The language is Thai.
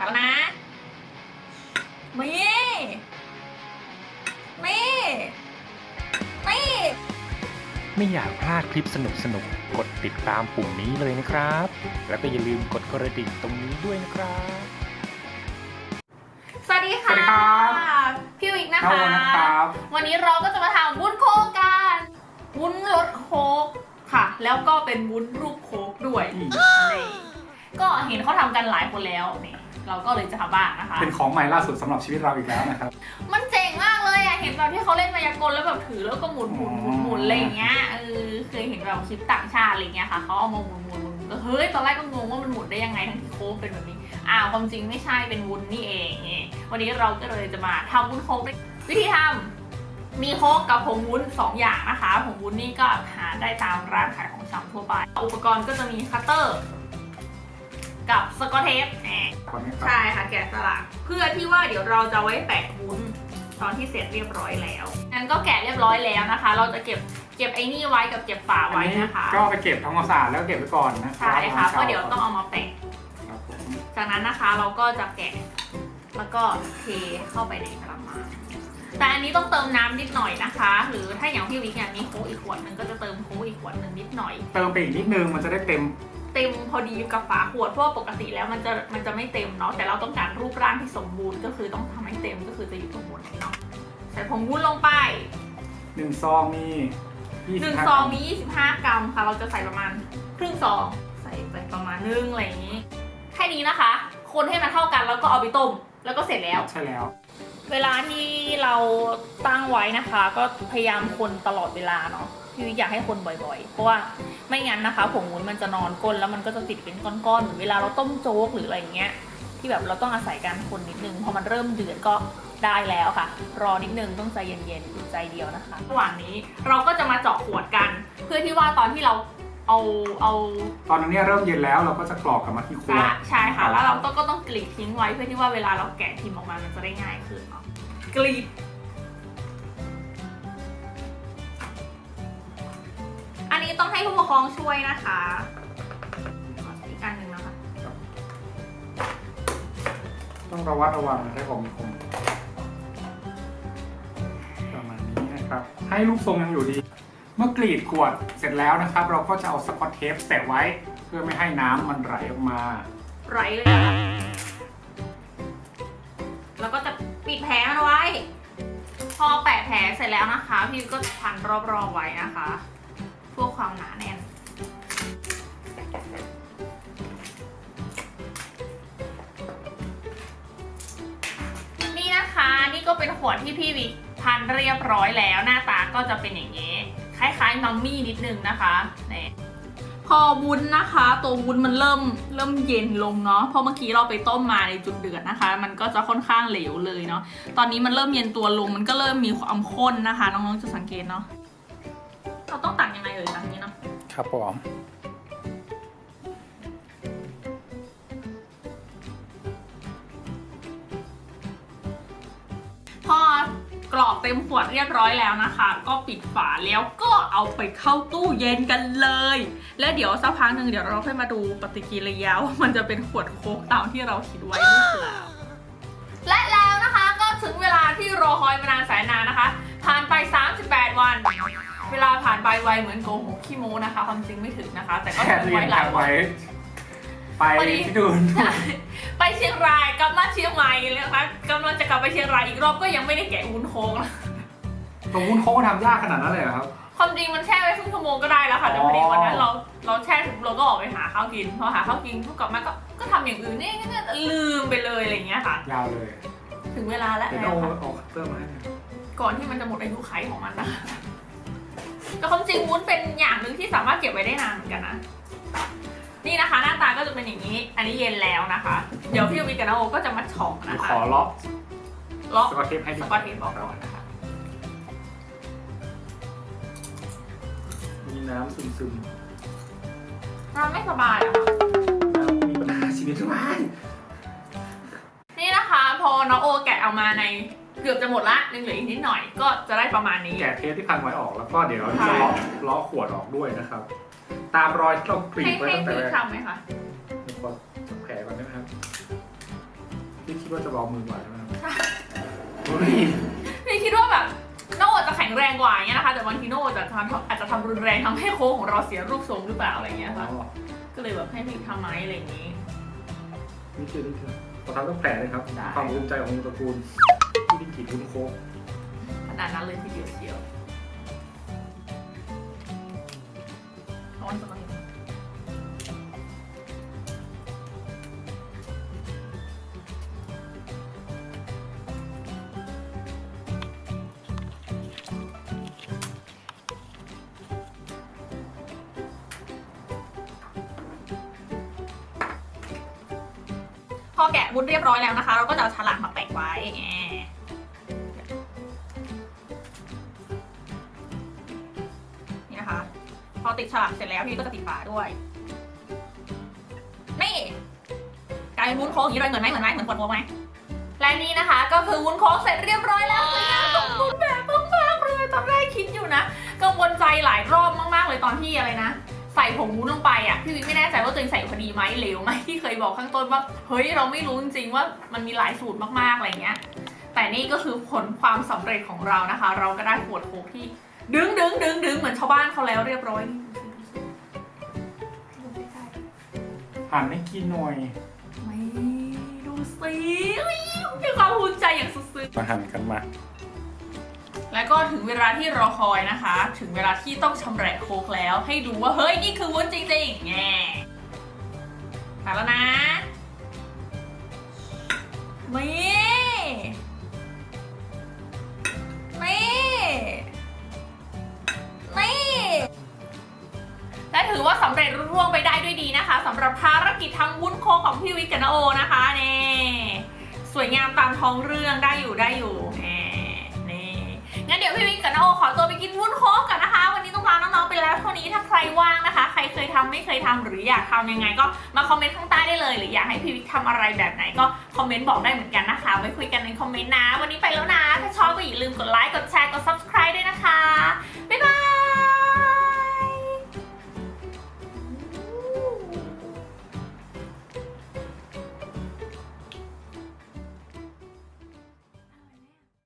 ตัดแล้วนะมีมีมีไม่อยากพลาดคลิปสนุกๆกดติดตามปุ่มนี้เลยนะครับ แล้วก็อย่าลืมกดกระดิ่งตรงนี้ด้วยนะครับ สวัสดีค่ะสวัสดีครับพี่วิกนะเข้าคะวันนะครับวันนี้เราก็จะมาทำวุ้นโค้กกันวุ้นรสโค้กค่ะ แล้วก็เป็นวุ้นรูปโค้กด้วยอืมนี่ก็เห็นเขาทำกันหลายคนแล้วนี่ เราก็เลยจะทำบ้างนะคะ เป็นของใหม่ล่าสุดสำหรับชีวิตเราอีกแล้วนะครับ มันเจ๋งมากเลยอะเห็นแบบที่เขาเล่นมายากลแล้วแบบถือแล้วก็หมุนหมุนหมุนหมุนอะไรอย่างเงี้ยเออเคยเห็นแบบคลิปต่างชาติอะไรเงี้ยค่ะเขาเอามาหมุนหมุนหมุนก็เฮ้ยตอนแรกก็งงว่ามันหมุนได้ยังไงทั้งที่โค้กเป็นแบบนี้อ้าวความจริงไม่ใช่เป็นวุ้นนี่เองนี่วันนี้เราก็เลยจะมาทำวุ้นโค้กด้วยวิธีทำมีโค้กกับผงวุ้นสองอย่างนะคะ ผงวุ้นนี่ก็หาได้ตามร้านขายของชำทั่วไป อุปกรณ์ก็จะมีคัตเตอร์ กับสกอตเทปแหมขอนี้ครับใช่ค่ะแกะสลักเพื่อที่ว่าเดี๋ยวเราจะไว้แปะวุ้นตอนที่เสร็จเรียบร้อยแล้วงั้นก็แกะเรียบร้อยแล้วนะคะ เราจะเก็บเก็บไอ้นี่ไว้กับเก็บฝาอันไว้นี้นะคะ ก็ไปเก็บทำความสะอาดแล้วเก็บไว้ก่อนนะใช่ค่ะเพราะเดี๋ยวต้องเอามาแปะครับผมจากนั้นนะคะเราก็จะแกะแล้วก็เทเข้าไปในกระมังแต่อันนี้ต้องเติมน้ำนิดหน่อยนะคะ หรือถ้าอย่างพี่วิกเนี่ยมีโค้กอีกขวดหนึงก็จะเติมโค้กอีกขวดหนึ่งนิดหน่อย เติมไปอีกนิดนึงมันจะได้เต็ม เต็มพอดีกับฝาขวดเพราะว่าปกติแล้วมันจะมันจะไม่เต็มเนาะแต่เราต้องการรูปร่างที่สมบูรณ์ก็คือต้องทำให้เต็มก็คือจะอยู่ตรงบนนี้เนาะใส่ผงวุ้นลงไปหนึ่งซองมียี่หสินึ่บงห้าซองมี25 กรัมค่ะ เราจะใส่ประมาณครึ่งซองใส่ไปประมาณนึงอะไรอย่างนี้ แค่นี้นะคะ คนให้มันเท่ากันแล้วก็เอาไปต้ม แล้วก็เสร็จแล้วใช่แล้ว เวลาที่เราตั้งไว้นะคะ ก็พยายามคนตลอดเวลาเนาะ พี่วิอยากให้คนบ่อยๆ เพราะว่าไม่งั้นนะคะผงวุ้นมันจะนอนก้นแล้วมันก็จะติดเป็นก้อนๆเหมือนเวลาเราต้มโจ๊กหรืออะไรอย่างเงี้ยที่แบบเราต้องอาศัยการคนนิดนึงพอมันเริ่มเดือดก็ได้แล้วค่ะ รอนิดนึงต้องใจเย็นๆใจเดียวนะคะระหว่างนี้เราก็จะมาเจาะขวดกัน เพื่อที่ว่าตอนที่เราเอาเอา ตอนนั้นเนี่ยเริ่มเย็นแล้วเราก็จะกรอกกลับมาที่ขวดใช่ค่ะ แล้วเราต้องก็ต้องกรีดทิ้งไว้เพื่อที่ว่าเวลาเราแกะพิมพ์ออกมามันจะได้ง่ายขึ้นเนาะกรีด นนี้ต้องให้ผู้ปกครองช่วยนะคะขออีกอันหนึ่งนะคะ ต้องระวัดระวังใช้ของมีคมประมาณนี้นะครับ ให้รูปทรงยังอยู่ดี เมื่อกรีดขวดเสร็จแล้วนะครับ เราก็จะเอาสกอตเทปแปะไว้เพื่อไม่ให้น้ำมันไหลออกมาไรเลยอะแล้วก็จะปิดแผลมันไว้ พอแปะแผลเสร็จแล้วนะคะ พี่ก็พันรอบๆไว้นะคะเพื่อความหนาแน่น นี่นะคะนี่ก็เป็นขวดที่พี่วิพันเรียบร้อยแล้วหน้าตาก็จะเป็นอย่างนี้ คล้ายๆมัมมี่นิดนึงนะคะนี่พอวุ้นนะคะ ตัววุ้นมันเริ่มเริ่มเย็นลงเนาะเพราะเมื่อกี้เราไปต้มมาในจุดเดือดนะคะ มันก็จะค่อนข้างเหลวเลยเนาะตอนนี้มันเริ่มเย็นตัวลงมันก็เริ่มมีความข้นนะคะ น้องๆจะสังเกตเนาะ เราต้องตักยังไงเอ่ยตักอย่างนี้เนาะครับผมพอกรอบเต็มขวดเรียบร้อยแล้วนะคะ ก็ปิดฝาแล้วก็เอาไปเข้าตู้เย็นกันเลย และเดี๋ยวสักพักหนึ่งเดี๋ยวเราค่อยมาดูปฏิกิริยาว่ามันจะเป็นขวดโค้กตามที่เราคิดไว้หรือเปล่าและแล้วนะคะก็ถึงเวลาที่รอคอยมานานแสนนาน วลาผ่านไปไวเหมือนโกหกขี้โม้นะคะ ความจริงไม่ถึงนะคะ แต่ก็แค่ถึงเรียไว้นหลากัยนวัน ไว้ไปพอดีที่ดูน ไปเชียงรายกลับมาเชียงใหม่เลยนะคะกำลังจะกลับไปเชียงรายอีกรอบก็ยังไม่ได้แกะวุ้นโค้งนะตรงวุ้นโค้งทำยากขนาดนั้นเลยเหรอครับ ความจริงมันแช่ไว้ครึ่งชั่วโมงก็ได้แล้วค่ะแต่พอดีวันนั้นเราเราแช่ถึงเราก็ออกไปหาข้าวกินพอหาข้าวกินพอกลับมาก็ก็ทำอย่างอื่นนี่ก็ลืมไปเลยอะไรอย่างเงี้ยค่ะ ยาวเลยถึงเวลาแล้วเดี๋ยวแล้วเอาค่ะเอาคัตเตอร์มาให้หน่อยก่อนที่มันจะหมดอายุไขของมันนะคะ แต่ความจริงวุ้นเป็นอย่างหนึ่งที่สามารถเก็บไว้ได้นานเหมือนกันนะ นี่นะคะ หน้าตาก็จะเป็นอย่างนี้ อันนี้เย็นแล้วนะคะ เดี๋ยวพี่วิกกับนาโอก็จะมาเฉอกเดี๋ยวนะขคะอเลาะล็อกสกอตเทปให้สดีกอตเทปบอกก่อนนะคะมีน้ำซึมนอนไม่สบายอะค่ะๆน้ำมีปัญหาชีวิตทุกวันนี่นะคะ พอน้องโอแกะเอามาใน เกือบจะหมดละยังเหลืออีกนิดหน่อยก็จะได้ประมาณนี้ แกะเทปที่พันไว้ออกแล้วก็เดี๋ยวจะเลาะเลาะขวดออกด้วยนะครับ ตามรอยที่เรากรีให้ดไว้ให้ตั้งแต่พี่แรกทำไหมคะเดี๋ยวขอจับแผลก่อนได้ไหมครับคิดว่าจะเบามือกว่าใช่ไหมครับเฮ้ยพี่คิดว่าแบบโน่จะแข็งแรงกว่าอย่างเงี้ยนะคะ แต่บางทีโน่จะทำอาจจะทำรุนแรงทำให้โค้งของเราเสียรูปทรงหรือเปล่าอะไรเงี้ยค่ะอ๋อก็เลยแบบให้พี่ทำไหมอะไรอย่างงี้ นี่คือนี่คือขอทำต้องแผลเลยครับ ได้ ความภูมิใจของวงตระกูล ที่ดินกีดวุ้นโค้งขนาดนั้นเลยทีเดียวเชียวร้อนจังพอแกะวุ้นเรียบร้อยแล้วนะคะ เราก็จะเอาฉลากมาแปะไว้ ติดฉลากเสร็จแล้วพี่ก็จะติดฝาด้วย นี่กลายเป็นวุ้นโค้งอย่างนี้เลยเหมือนไหมเหมือนไหมเหมือนขวดโค้งไหมและนี่นะคะ ก็คือวุ้นโค้งเสร็จเรียบร้อยแล้วสวยงามสมบูรณ์แบบมากๆเลยตอนแรกคิดอยู่นะกังวลใจหลายรอบมากๆเลยตอนที่อะไรนะใส่ผงวุ้นลงไปอะพี่วิทย์ไม่แน่ใจว่าตัวเองใส่พอดีไหมเหลวไหมที่เคยบอกข้างต้นว่าเฮ้ยเราไม่รู้จริงๆว่ามันมีหลายสูตรมากๆอะไรเงี้ยแต่นี่ก็คือผลความสำเร็จของเรานะคะ เราก็ได้ขวดโค้กที่ ดึงดึงดึงดึงเหมือนชาวบ้านเขาแล้วเรียบร้อยดูใกล้หันให้กินหน่อยๆไม่ดูสิอุ๊ยมีความภูมิใจอย่างสุดๆมาหั่นกันมาแล้วก็ถึงเวลาที่รอคอยนะคะ ถึงเวลาที่ต้องชำแหละโค้กแล้ว ให้ดูว่าเฮ้ยนี่คือวุ้นจริงๆแง่มาแล้วนะนี่นี่ ว่าสำเร็จร่วงไปได้ด้วยดีนะคะสำหรับภารกิจทำวุ้นโคของพี่วิทย์กับนโอนะคะนี่สวยงามตามท้องเรื่องได้อยู่ได้อยู่นี่งั้นเดี๋ยวพี่วิกกับน้าโอขอตัวไปกินวุ้นโคกันนะคะ วันนี้ต้องลาน้องๆไปแล้วเท่านี้ถ้าใครว่างนะคะ ใครเคยทำไม่เคยทำหรืออยากทำยังไง ก็มาคอมเมนต์ข้างใต้ได้เลย หรืออยากให้พี่วิกทำอะไรแบบไหนก็คอมเมนต์บอกได้เหมือนกันนะคะไว้คุยกันในคอมเมนต์นะ วันนี้ไปแล้วนะ ถ้าชอบก็อย่าลืมกดไลค์กดแช